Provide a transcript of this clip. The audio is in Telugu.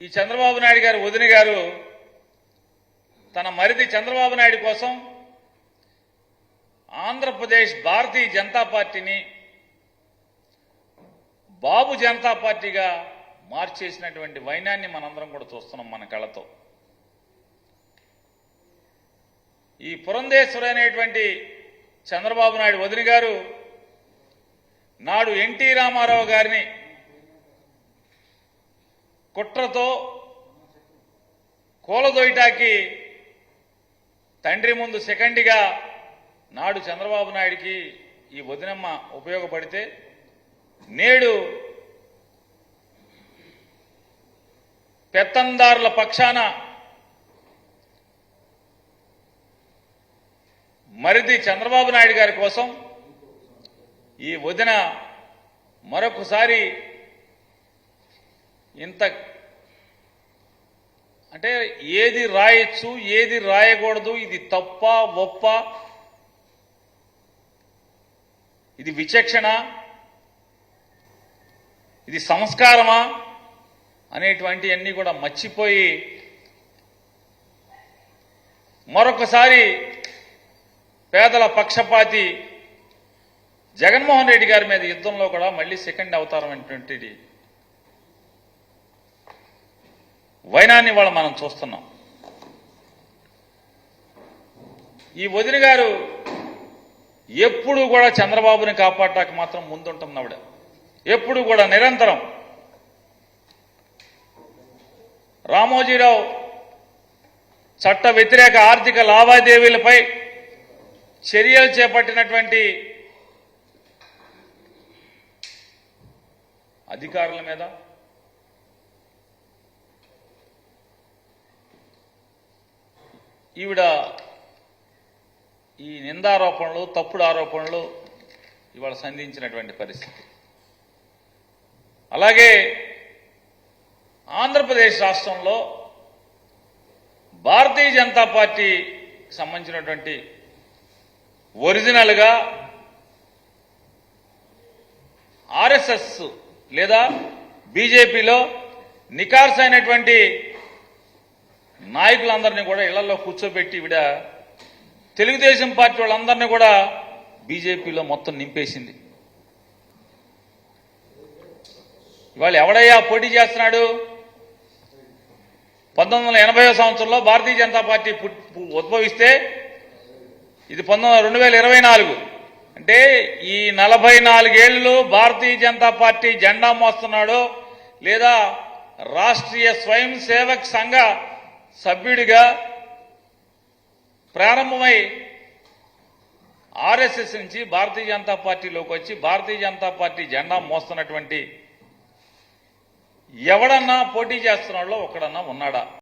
ఈ చంద్రబాబు నాయుడు గారు వదిన గారు తన మరిది చంద్రబాబు నాయుడు కోసం ఆంధ్రప్రదేశ్ భారతీయ జనతా పార్టీని బాబు జనతా పార్టీగా మార్చేసినటువంటి వైనాన్ని మనందరం కూడా చూస్తున్నాం మన కళతో ఈ పురంధేశ్వరు అనేటువంటి చంద్రబాబు నాయుడు వదిన గారు నాడు ఎన్టీ రామారావు గారిని కుట్రతో కూలదోయటాకి తండ్రి ముందు సెకండ్గా నాడు చంద్రబాబు నాయుడికి ఈ వదినమ్మ ఉపయోగపడితే నేడు పెత్తందారుల పక్షాన మరిది చంద్రబాబు నాయుడు గారి కోసం ఈ వదిన మరొకసారి ఇంత అంటే ఏది రాయొచ్చు ఏది రాయకూడదు ఇది తప్ప ఒప్ప? ఇది విచక్షణ? ఇది సంస్కారమా? అనేటువంటివన్నీ కూడా మర్చిపోయి మరొకసారి పేదల పక్షపాతి జగన్మోహన్ రెడ్డి గారి మీద యుద్ధంలో కూడా మళ్ళీ సెకండ్ అవతారం అనేటువంటిది వైనాన్ని వాళ్ళ మనం చూస్తున్నాం. ఈ వదిన గారు ఎప్పుడు కూడా చంద్రబాబుని కాపాడటానికి మాత్రం ముందుంటుంది ఆవిడ. ఎప్పుడు కూడా నిరంతరం. రామోజీరావు చట్ట వ్యతిరేక ఆర్థిక లావాదేవీలపై చర్యలు చేపట్టినటువంటి అధికారుల మీద ఈవిడ ఈ నిందారోపణలు తప్పుడు ఆరోపణలు ఇవాళ సంధించినటువంటి పరిస్థితి. అలాగే ఆంధ్రప్రదేశ్ రాష్ట్రంలో భారతీయ జనతా పార్టీ సంబంధించినటువంటి ఒరిజినల్గా ఆర్ఎస్ఎస్ లేదా బీజేపీలో నికార్స్ అయినటువంటి నాయకులందరినీ కూడా ఇళ్ళలో కూర్చోబెట్టి విడ తెలుగుదేశం పార్టీ వాళ్ళందరినీ కూడా బీజేపీలో మొత్తం నింపేసింది. ఇవాళ ఎవడయ్యా పోటీ చేస్తున్నాడు? పంతొమ్మిది వందల ఎనభై సంవత్సరంలో భారతీయ జనతా పార్టీ పుట్- ఉద్భవిస్తే ఇది పంతొమ్మిది వందల రెండు వేల ఇరవై నాలుగు. అంటే ఈ నలభై నాలుగేళ్ళు భారతీయ జనతా పార్టీ జెండా మోస్తున్నాడో లేదా రాష్ట్రీయ స్వయం సేవక్ సంఘ సభ్యుడిగా ప్రారంభమై ఆర్ఎస్ఎస్ నుంచి భారతీయ జనతా పార్టీలోకి వచ్చి భారతీయ జనతా పార్టీ జెండా మోస్తున్నటువంటి ఎవడన్నా పోటీ చేస్తున్నాడో ఒకడన్నా ఉన్నాడా?